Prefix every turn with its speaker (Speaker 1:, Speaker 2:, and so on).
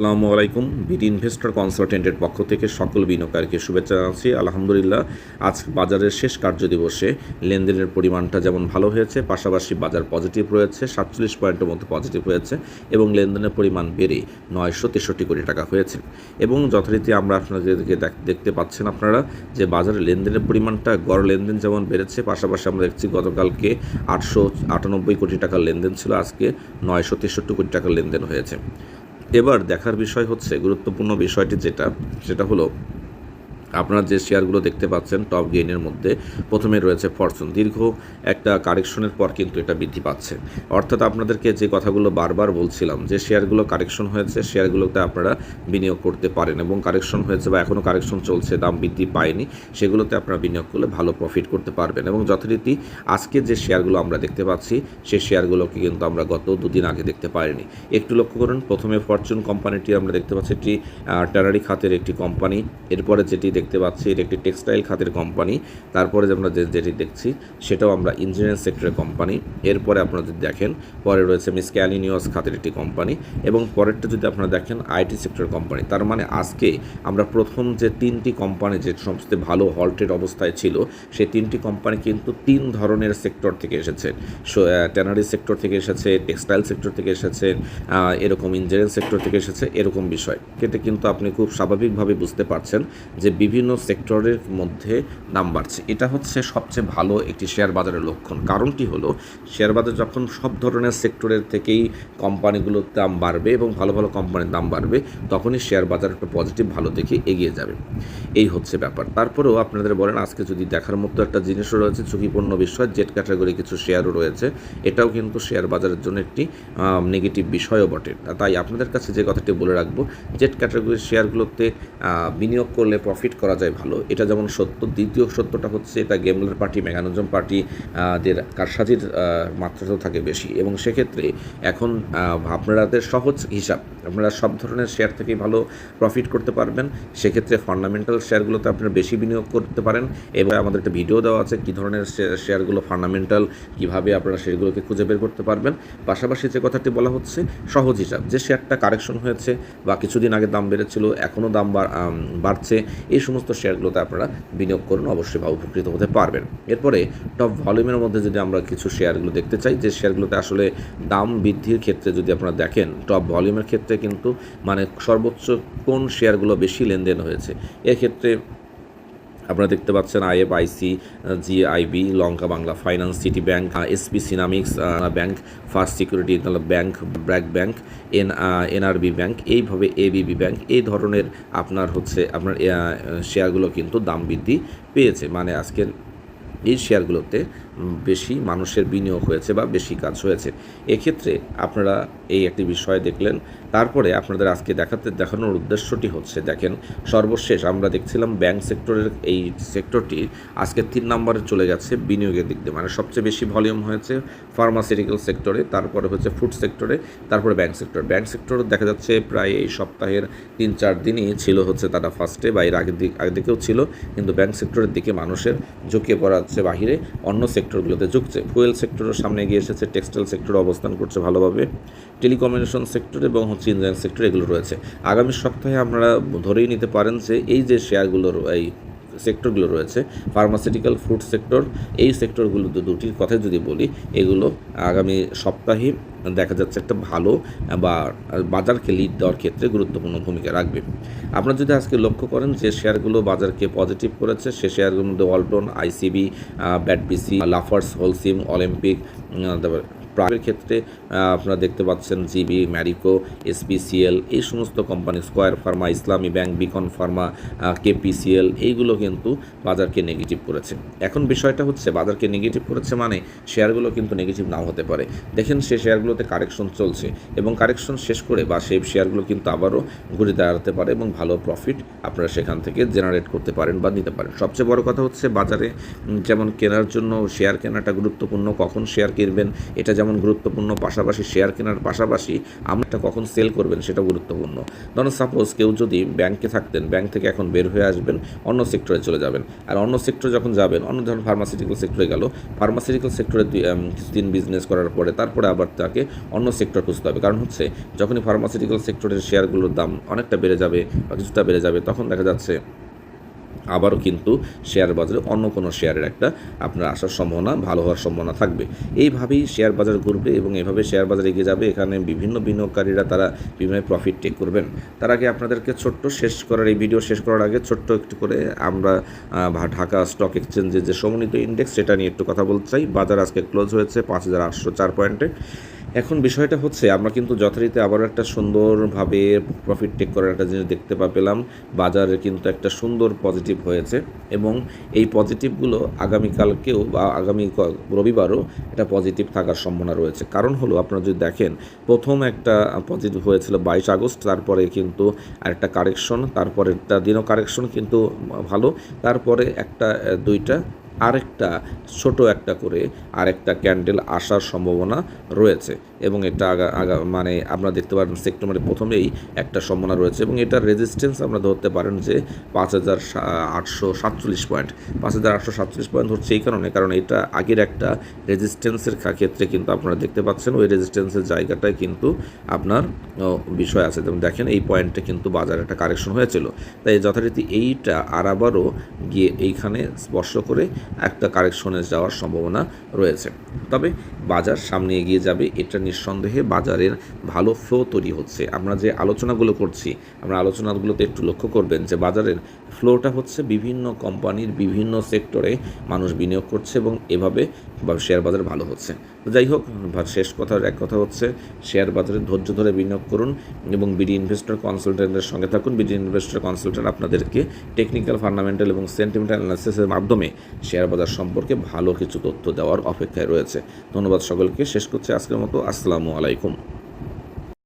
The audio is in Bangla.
Speaker 1: আসসালামু আলাইকুম। বিডি ইনভেস্টর কনসালটেন্টের পক্ষ থেকে সকল বিনিয়োগকারীকে শুভেচ্ছা জানাচ্ছি। আলহামদুলিল্লাহ, আজ বাজারের শেষ কার্য দিবসে লেনদেনের পরিমাণটা যেমন ভালো হয়েছে, পাশাপাশি বাজার পজিটিভ রয়েছে, সাতচল্লিশ পয়েন্টের মতো পজিটিভ হয়েছে এবং লেনদেনের পরিমাণ বেড়ে নয়শো তেষট্টি কোটি টাকা হয়েছে। এবং যথারীতি আমরা আপনাদেরকে দেখ- দেখতে পাচ্ছেন আপনারা যে বাজারে লেনদেনের পরিমাণটা, গড় লেনদেন যেমন বেড়েছে, পাশাপাশি আমরা দেখছি গতকালকে আটশো আটানব্বই কোটি টাকার লেনদেন ছিল, আজকে নয়শো তেষট্টি কোটি টাকার লেনদেন হয়েছে। এবার দেখার বিষয় হচ্ছে গুরুত্বপূর্ণ বিষয়টি যেটা সেটা হলো আপনারা যে শেয়ারগুলো দেখতে পাচ্ছেন, টপ গেইনের মধ্যে প্রথমে রয়েছে ফরচুন। দীর্ঘ একটা কারেকশনের পর কিন্তু এটা বৃদ্ধি পাচ্ছে। অর্থাৎ আপনাদেরকে যে কথাগুলো বারবার বলছিলাম, যে শেয়ারগুলো কারেকশন হয়েছে, শেয়ারগুলোতে আপনারা বিনিয়োগ করতে পারেন এবং কারেকশন হয়েছে বা এখনও কারেকশন চলছে, দাম বৃদ্ধি পায়নি, সেগুলোতে আপনারা বিনিয়োগ করলে ভালো প্রফিট করতে পারবেন এবং যথারীতি আজকে যে শেয়ারগুলো আমরা দেখতে পাচ্ছি সেই শেয়ারগুলোকে কিন্তু আমরা গত দুদিন আগে দেখতে পারিনি একটু লক্ষ্য করুন, প্রথমে ফরচুন কোম্পানিটি আমরা দেখতে পাচ্ছি একটি ট্যারারি খাতের একটি কোম্পানি। এরপরে যেটি দেখতে পাচ্ছি, এটা একটি টেক্সটাইল খাতের কোম্পানি তারপরে যে আমরা যে যেটি দেখছি, সেটাও আমরা ইঞ্জিনিয়ারিং সেক্টরের কোম্পানি এরপরে আপনারা যদি দেখেন, পরে রয়েছে মিস ক্যালিনিয়াস খাতের একটি কোম্পানি এবং পরেরটা যদি আপনারা দেখেন আইটি সেক্টরের কোম্পানি তার মানে আজকে আমরা প্রথম যে তিনটি কোম্পানি যে সমস্ত ভালো হল্টের অবস্থায় ছিল, সেই তিনটি কোম্পানি কিন্তু তিন ধরনের সেক্টর থেকে এসেছে। ট্যানারি সেক্টর থেকে এসেছে টেক্সটাইল সেক্টর থেকে এসেছে এরকম ইঞ্জিনিয়ারিং সেক্টর থেকে এসেছে, এরকম বিষয়। এটা কিন্তু আপনি খুব স্বাভাবিকভাবে বুঝতে পারছেন যে বিভিন্ন সেক্টরের মধ্যে দাম বাড়ছে। এটা হচ্ছে সবচেয়ে ভালো একটি শেয়ার বাজারের লক্ষণ। কারণটি হলো, শেয়ার বাজার যখন সব ধরনের সেক্টরের থেকেই কোম্পানিগুলোর দাম বাড়বে এবং ভালো ভালো কোম্পানির দাম বাড়বে, তখনই শেয়ার বাজার একটা পজিটিভ ভালো দেখে এগিয়ে যাবে। এই হচ্ছে ব্যাপার। তারপরেও আপনাদের বলেন, আজকে যদি দেখার মতো একটা জিনিসও রয়েছে, ঝুঁকিপূর্ণ বিষয়, জেট ক্যাটাগরি কিছু শেয়ারও রয়েছে, এটাও কিন্তু শেয়ার বাজারের জন্য একটি নেগেটিভ বিষয়ও বটে। তাই আপনাদের কাছে যে কথাটি বলে রাখব, জেট ক্যাটাগরির শেয়ারগুলোতে বিনিয়োগ করলে প্রফিট করা যায় ভালো। এটা যেমন সত্য দ্বিতীয় সত্যটা হচ্ছে এটা গেমলার পার্টি মেগানজম পার্টি দের কারসাজির আহ, মাত্রাটাও থাকে বেশি। এবং সেক্ষেত্রে এখন আহ, আপনাদের সহজ হিসাব আপনারা সব ধরনের শেয়ার থেকেই ভালো প্রফিট করতে পারবেন। সেক্ষেত্রে ফান্ডামেন্টাল শেয়ারগুলোতে আপনারা বেশি বিনিয়োগ করতে পারেন। এবং আমাদের একটা ভিডিও দেওয়া আছে কী ধরনের শেয়ারগুলো ফান্ডামেন্টাল কীভাবে আপনারা সেগুলোকে খুঁজে বের করতে পারবেন। পাশাপাশি যে কথাটি বলা হচ্ছে সহজ হিসাব যে শেয়ারটা কারেকশন হয়েছে বা কিছুদিন আগে দাম বেড়েছিল এখনও দাম বাড়ছে এই সমস্ত শেয়ারগুলোতে আপনারা বিনিয়োগ করুন, অবশ্যই বা উপকৃত হতে পারবেন। এরপরে টপ ভলিউমের মধ্যে যদি আমরা কিছু শেয়ারগুলো দেখতে চাই, যে শেয়ারগুলোতে আসলে দাম বৃদ্ধির ক্ষেত্রে যদি আপনারা দেখেন টপ ভলিউমের ক্ষেত্রে কিন্তু মানে সর্বোচ্চ কোন শেয়ারগুলো বেশি লেনদেন হয়েছে, এক্ষেত্রে আপনারা দেখতে পাচ্ছেন IFIC, GIB, Lanka Bangla finance, city bank SP সিনামিক্স bank, first security bank, BRAC bank, N NRB bank, এইভাবে এবিবি ব্যাংক, এই ধরনের আপনার হচ্ছে আপনার শেয়ারগুলো কিন্তু দাম বৃদ্ধি পেয়েছে। মানে আজকের এই শেয়ারগুলোতে বেশি মানুষের বিনিয়োগ হয়েছে বা বেশি কাজ হয়েছে। এক্ষেত্রে আপনারা এই একটি বিষয় দেখলেন। তারপরে আপনাদের আজকে দেখাতে দেখানোর উদ্দেশ্যটি হচ্ছে, দেখেন, সর্বশেষ আমরা দেখছিলাম ব্যাংক সেক্টরের এই সেক্টরটি আজকে তিন নম্বরে চলে গেছে বিনিয়োগের দিক দিয়ে। মানে সবচেয়ে বেশি ভলিউম হয়েছে ফার্মাসিউটিক্যাল সেক্টরে, তারপরে হচ্ছে ফুড সেক্টরে, তারপরে ব্যাংক সেক্টর। ব্যাংক সেক্টর দেখা যাচ্ছে প্রায় এই সপ্তাহের তিন চার দিনই ছিল হচ্ছে তারা ফার্স্টে বা এর আগের দিক আগের দিকেও ছিল। কিন্তু ব্যাংক সেক্টরের দিকে মানুষের ঝুঁকিয়ে পড়া হচ্ছে বাহিরে। অন্য সেক্টরগুলোতে ঝুঁকছে। ফুয়েল সেক্টরের সামনে গিয়ে এসেছে, টেক্সটাইল সেক্টর অবস্থান করছে ভালোভাবে। টেলিকমিউনিকেশন সেক্টর এবং হচ্ছে ইঞ্জিনিয়ারিং সেক্টর এগুলো রয়েছে। আগামী সপ্তাহে আপনারা ধরেই নিতে পারেন যে এই যে শেয়ারগুলোর, এই সেক্টরগুলো রয়েছে ফার্মাসিউটিক্যাল ফুড সেক্টর এই সেক্টরগুলো দুটির কথা যদি বলি, এগুলো আগামী সপ্তাহে দেখা যাচ্ছে একটা ভালো বা বাজারকে লিড দেওয়ার ক্ষেত্রে গুরুত্বপূর্ণ ভূমিকা রাখবে। আপনারা যদি আজকে লক্ষ্য করেন যে শেয়ারগুলো বাজারকে পজিটিভ করেছে, সে শেয়ারগুলোর মধ্যে Walton ICB BATBC Lafarge Holcim Olympic তারপর প্রাইভেট ক্ষেত্রে আপনারা দেখতে পাচ্ছেন জিবি, ম্যারিকো, এসপিসিএল, এই সমস্ত company, square pharma, Islami bank, Beacon pharma KPCL, এইগুলো কিন্তু বাজারকে নেগেটিভ করেছে। এখন বিষয়টা হচ্ছে, বাজারকে নেগেটিভ করেছে মানে শেয়ারগুলো কিন্তু নেগেটিভ নাও হতে পারে। দেখেন, সে শেয়ারগুলোতে কারেকশন চলছে এবং কারেকশন শেষ করে বা সেই শেয়ারগুলো কিন্তু আবারও ঘুরে দাঁড়াতে পারে এবং ভালো প্রফিট আপনারা সেখান থেকে জেনারেট করতে পারেন বা নিতে পারেন। সবচেয়ে বড় কথা হচ্ছে, বাজারে যেমন কেনার জন্য শেয়ার কেনাটা গুরুত্বপূর্ণ, কখন শেয়ার কিনবেন, এটা যেমন যেমন গুরুত্বপূর্ণ, পাশাপাশি শেয়ার কেনার পাশাপাশি আমরা কখন সেল করবেন সেটা গুরুত্বপূর্ণ। ধরুন সাপোজ কেউ যদি ব্যাংকে থাকতেন ব্যাংক থেকে এখন বের হয়ে আসবেন, অন্য সেক্টরে চলে যাবেন। আর অন্য সেক্টরে যখন যাবেন, অন্য ধরুন ফার্মাসিউটিক্যাল সেক্টরে গেল ফার্মাসিউটিক্যাল সেক্টরে কিছুদিন বিজনেস করার পরে তারপরে আবার তাকে অন্য সেক্টর খুঁজতে হবে। কারণ হচ্ছে, যখনই ফার্মাসিউটিক্যাল সেক্টরের শেয়ারগুলোর দাম অনেকটা বেড়ে যাবে বা কিছুটা বেড়ে যাবে, তখন দেখা যাচ্ছে আবারও কিন্তু শেয়ার বাজারে অন্য কোনো শেয়ারের একটা আপনার আসার সম্ভাবনা, ভালো হওয়ার সম্ভাবনা থাকবে। এইভাবেই শেয়ার বাজার ঘুরবে এবং এভাবে শেয়ার বাজার এগিয়ে যাবে, এখানে বিভিন্ন বিনিয়োগকারীরা তারা বিভিন্ন প্রফিট টেক করবেন। তার আগে আপনাদেরকে ছোট্ট শেষ করার, এই ভিডিও শেষ করার আগে ছোট্ট একটু করে আমরা ঢাকা স্টক এক্সচেঞ্জের যে সমন্বিত ইন্ডেক্স সেটা নিয়ে একটু কথা বলতে চাই। বাজার আজকে ক্লোজ হয়েছে পাঁচ হাজার আটশো চার পয়েন্টে এখন বিষয়টা হচ্ছে, আমরা কিন্তু যথারীতি আবারও একটা সুন্দরভাবে প্রফিট টেক করার একটা জিনিস দেখতে পা, পেলাম। বাজারে কিন্তু একটা সুন্দর পজিটিভ হয়েছে এবং এই পজিটিভগুলো আগামীকালকেও বা আগামী রবিবারও এটা পজিটিভ থাকার সম্ভাবনা রয়েছে। কারণ হলো, আপনারা যদি দেখেন, প্রথম একটা পজিটিভ হয়েছিল বাইশ আগস্ট, তারপরে কিন্তু আরেকটা কারেকশন তারপরে একটা দিনও কারেকশন কিন্তু ভালো, তারপরে একটা, দুইটা আরেকটা, ছোট একটা করে আরেকটা ক্যান্ডেল আসার সম্ভাবনা রয়েছে। এবং এটা আগা মানে আপনারা দেখতে পারেন সেপ্টেম্বরের প্রথমেই একটা সম্ভাবনা রয়েছে এবং এটার রেজিস্ট্যান্স আমরা ধরতে পারেন যে পাঁচ হাজার আটশো সাতচল্লিশ পয়েন্ট পাঁচ হাজার আটশো সাতচল্লিশ পয়েন্ট হচ্ছে এই কারণে, কারণ এটা আগের একটা রেজিস্ট্যান্সের ক্ষেত্রে কিন্তু আপনারা দেখতে পাচ্ছেন, ওই রেজিস্ট্যান্সের জায়গাটায় কিন্তু আপনার বিষয় আছে। যেমন দেখেন এই পয়েন্টে কিন্তু বাজারে একটা কারেকশন হয়েছিল। তাই যথারীতি এইটা আর আবারও গিয়ে এইখানে স্পর্শ করে একটা কারেকশনে যাওয়ার সম্ভাবনা রয়েছে। তবে বাজার সামনে এগিয়ে যাবে এটা নিঃসন্দেহে বাজারের ভালো ফ্লো তৈরি হচ্ছে। আমরা যে আলোচনাগুলো করছি, আমরা আলোচনাগুলোতে একটু লক্ষ্য করবেন যে বাজারের ফ্লোটা হচ্ছে বিভিন্ন কোম্পানির বিভিন্ন সেক্টরে মানুষ বিনিয়োগ করছে এবং এভাবে শেয়ার বাজার ভালো হচ্ছে। যাই হোক শেষ কথার এক কথা হচ্ছে শেয়ার বাজারে ধৈর্য ধরে বিনিয়োগ করুন এবং বিডি ইনভেস্টর কনসালটেন্টের সঙ্গে থাকুন। বিডি ইনভেস্টর কনসালটেন্ট আপনাদেরকে টেকনিক্যাল ফান্ডামেন্টাল এবং সেন্টিমেন্টাল অ্যানালিসিসের মাধ্যমে শেয়ার বাজার সম্পর্কে ভালো কিছু তথ্য দেওয়ার অপেক্ষায় রয়েছে। ধন্যবাদ সকলকে। শেষ করছে আজকের মতো। আসসালামু আলাইকুম।